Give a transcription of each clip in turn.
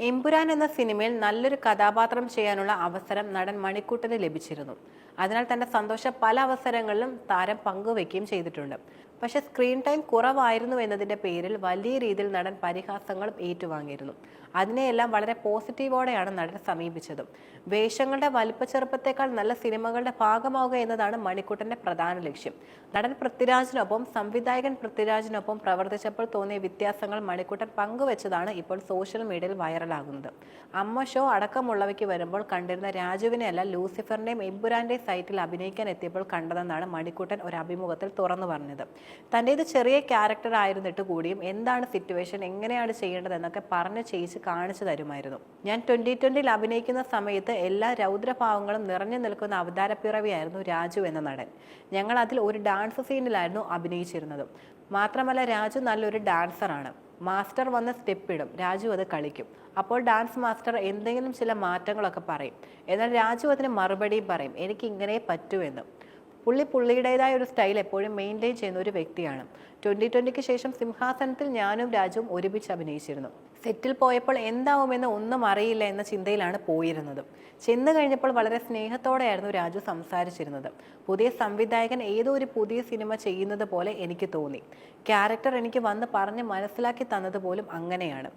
എമ്പുരാൻ എന്ന സിനിമയിൽ നല്ലൊരു കഥാപാത്രം ചെയ്യാനുള്ള അവസരം നടൻ മണിക്കൂട്ടന് ലഭിച്ചിരുന്നു. അതിനാൽ തന്റെ സന്തോഷം പല അവസരങ്ങളിലും താരം പങ്കുവെക്കുകയും ചെയ്തിട്ടുണ്ട്. പക്ഷെ സ്ക്രീൻ ടൈം കുറവായിരുന്നു എന്നതിന്റെ പേരിൽ വലിയ രീതിയിൽ നടൻ പരിഹാസങ്ങളും ഏറ്റുവാങ്ങിയിരുന്നു. അതിനെയെല്ലാം വളരെ പോസിറ്റീവോടെയാണ് നടൻ സമീപിച്ചത്. വേഷങ്ങളുടെ വലിപ്പച്ചെറുപ്പത്തേക്കാൾ നല്ല സിനിമകളുടെ ഭാഗമാവുക എന്നതാണ് മണിക്കൂട്ടന്റെ പ്രധാന ലക്ഷ്യം. നടൻ പൃഥ്വിരാജിനൊപ്പം സംവിധായകൻ പൃഥ്വിരാജിനൊപ്പം പ്രവർത്തിച്ചപ്പോൾ തോന്നിയ വ്യത്യാസങ്ങൾ മണിക്കൂട്ടൻ പങ്കുവെച്ചതാണ് ഇപ്പോൾ സോഷ്യൽ മീഡിയയിൽ വൈറലാകുന്നത്. അമ്മ ഷോ അടക്കമുള്ളവയ്ക്ക് വരുമ്പോൾ കണ്ടിരുന്ന രാജുവിനെയല്ല ലൂസിഫറിന്റെയും എമ്പുരാന്റെയും സൈറ്റിൽ അഭിനയിക്കാൻ എത്തിയപ്പോൾ കണ്ടതെന്നാണ് മണിക്കൂട്ടൻ ഒരു അഭിമുഖത്തിൽ തുറന്നു പറഞ്ഞത്. തന്റേത് ചെറിയ ക്യാരക്ടർ ആയിരുന്നിട്ട് കൂടിയും എന്താണ് സിറ്റുവേഷൻ എങ്ങനെയാണ് ചെയ്യേണ്ടതെന്നൊക്കെ പറഞ്ഞ് ചെയ്യിച്ച് കാണിച്ചു തരുമായിരുന്നു. ഞാൻ ട്വന്റി ട്വന്റിയിൽ അഭിനയിക്കുന്ന സമയത്ത് എല്ലാ രൗദ്രഭാവങ്ങളും നിറഞ്ഞു നിൽക്കുന്ന അവതാരപ്പിറവിയായിരുന്നു രാജു എന്ന നടൻ. ഞങ്ങൾ അതിൽ ഒരു ഡാൻസ് സീനിലായിരുന്നു അഭിനയിച്ചിരുന്നത്. മാത്രമല്ല രാജു നല്ലൊരു ഡാൻസറാണ്. മാസ്റ്റർ വന്ന് സ്റ്റെപ്പ് ഇടും. രാജു അത് കളിക്കും. അപ്പോൾ ഡാൻസ് മാസ്റ്റർ എന്തെങ്കിലും ചില മാറ്റങ്ങളൊക്കെ പറയും. എന്നാൽ രാജു അതിന് മറുപടിയും പറയും. എനിക്ക് ഇങ്ങനെ പറ്റൂ എന്ന് പുള്ളി പുള്ളിയുടേതായ ഒരു സ്റ്റൈൽ എപ്പോഴും മെയിന്റെയിൻ ചെയ്യുന്ന ഒരു വ്യക്തിയാണ്. ട്വന്റി ട്വന്റിക്ക് ശേഷം സിംഹാസനത്തിൽ ഞാനും രാജുവും ഒരുമിച്ച് അഭിനയിച്ചിരുന്നു. സെറ്റിൽ പോയപ്പോൾ എന്താവുമെന്ന് ഒന്നും അറിയില്ല എന്ന ചിന്തയിലാണ് പോയിരുന്നത്. ചെന്ന് കഴിഞ്ഞപ്പോൾ വളരെ സ്നേഹത്തോടെയായിരുന്നു രാജു സംസാരിച്ചിരുന്നത്. പുതിയ സംവിധായകൻ ഏതോ ഒരു പുതിയ സിനിമ ചെയ്യുന്നത് പോലെ എനിക്ക് തോന്നി. ക്യാരക്ടർ എനിക്ക് വന്ന് പറഞ്ഞ് മനസ്സിലാക്കി തന്നത് പോലും അങ്ങനെയാണ്.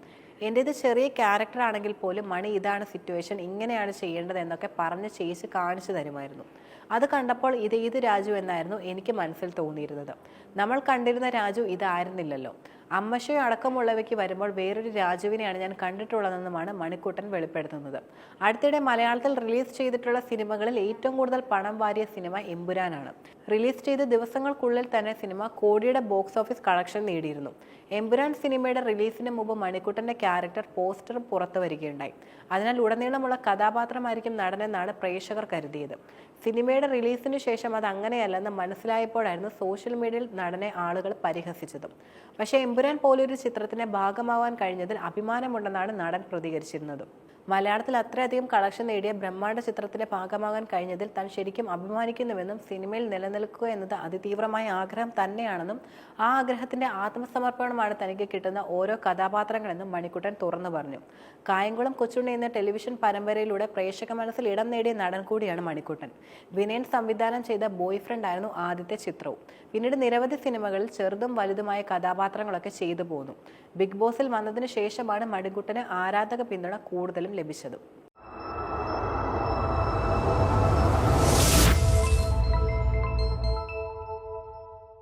എന്റേത് ചെറിയ ക്യാരക്ടർ ആണെങ്കിൽ പോലും മണി ഇതാണ് സിറ്റുവേഷൻ ഇങ്ങനെയാണ് ചെയ്യേണ്ടത് എന്നൊക്കെ പറഞ്ഞ് ചേച്ചി കാണിച്ചു തരുമായിരുന്നു. അത് കണ്ടപ്പോൾ ഇത് ഇത് രാജു എന്നായിരുന്നു എനിക്ക് മനസ്സിൽ തോന്നിയിരുന്നത്. നമ്മൾ കണ്ടിരുന്ന രാജു ഇതായിരുന്നില്ലല്ലോ. അമ്മശയോ അടക്കമുള്ളവയ്ക്ക് വരുമ്പോൾ വേറൊരു രാജുവിനെയാണ് ഞാൻ കണ്ടിട്ടുള്ളതെന്നുമാണ് മണിക്കൂട്ടൻ വെളിപ്പെടുത്തുന്നത്. അടുത്തിടെ മലയാളത്തിൽ റിലീസ് ചെയ്തിട്ടുള്ള സിനിമകളിൽ ഏറ്റവും കൂടുതൽ പണം വാരിയ സിനിമ എമ്പുരാനാണ്. റിലീസ് ചെയ്ത ദിവസങ്ങൾക്കുള്ളിൽ തന്നെ സിനിമ കോടിയുടെ ബോക്സ് ഓഫീസ് കളക്ഷൻ നേടിയിരുന്നു. എമ്പുരാൻ സിനിമയുടെ റിലീസിന് മുമ്പ് മണിക്കൂട്ടന്റെ ക്യാരക്ടർ പോസ്റ്റർ പുറത്തു വരികയുണ്ടായി. അതിനാൽ ഉടനീളമുള്ള കഥാപാത്രമായിരിക്കും നടനെന്നാണ് പ്രേക്ഷകർ കരുതിയത്. സിനിമയുടെ റിലീസിന് ശേഷം അത് അങ്ങനെയല്ലെന്ന് മനസ്സിലായപ്പോഴായിരുന്നു സോഷ്യൽ മീഡിയയിൽ നടനെ ആളുകൾ പരിഹസിച്ചതും. പക്ഷേ എമ്പുരാൻ പോലൊരു ചിത്രത്തിന്റെ ഭാഗമാവാൻ കഴിഞ്ഞതിൽ അഭിമാനമുണ്ടെന്നാണ് നടൻ പ്രതികരിച്ചിരുന്നത്. മലയാളത്തിൽ അത്രയധികം കളക്ഷൻ നേടിയ ബ്രഹ്മാണ്ഡ ചിത്രത്തിന്റെ ഭാഗമാകാൻ കഴിഞ്ഞതിൽ താൻ ശരിക്കും അഭിമാനിക്കുന്നുവെന്നും സിനിമയിൽ നിലനിൽക്കുക എന്നത് അതിതീവ്രമായ ആഗ്രഹം തന്നെയാണെന്നും ആ ആഗ്രഹത്തിന്റെ ആത്മസമർപ്പണമാണ് തനിക്ക് കിട്ടുന്ന ഓരോ കഥാപാത്രങ്ങളെന്നും മണിക്കുട്ടൻ തുറന്നു പറഞ്ഞു. കായംകുളം കൊച്ചുണ്ണി എന്ന ടെലിവിഷൻ പരമ്പരയിലൂടെ പ്രേക്ഷക മനസ്സിൽ ഇടം നേടിയ നടൻ കൂടിയാണ് മണിക്കുട്ടൻ. വിനയൻ സംവിധാനം ചെയ്ത ബോയ് ഫ്രണ്ട് ആയിരുന്നു ആദ്യത്തെ ചിത്രവും. പിന്നീട് നിരവധി സിനിമകളിൽ ചെറുതും വലുതുമായ കഥാപാത്രങ്ങളൊക്കെ ചെയ്തു പോന്നു. ബിഗ് ബോസിൽ വന്നതിന് ശേഷമാണ് മണിക്കുട്ടന് ആരാധക പിന്തുണ കൂടുതലും ലഭിച്ചത്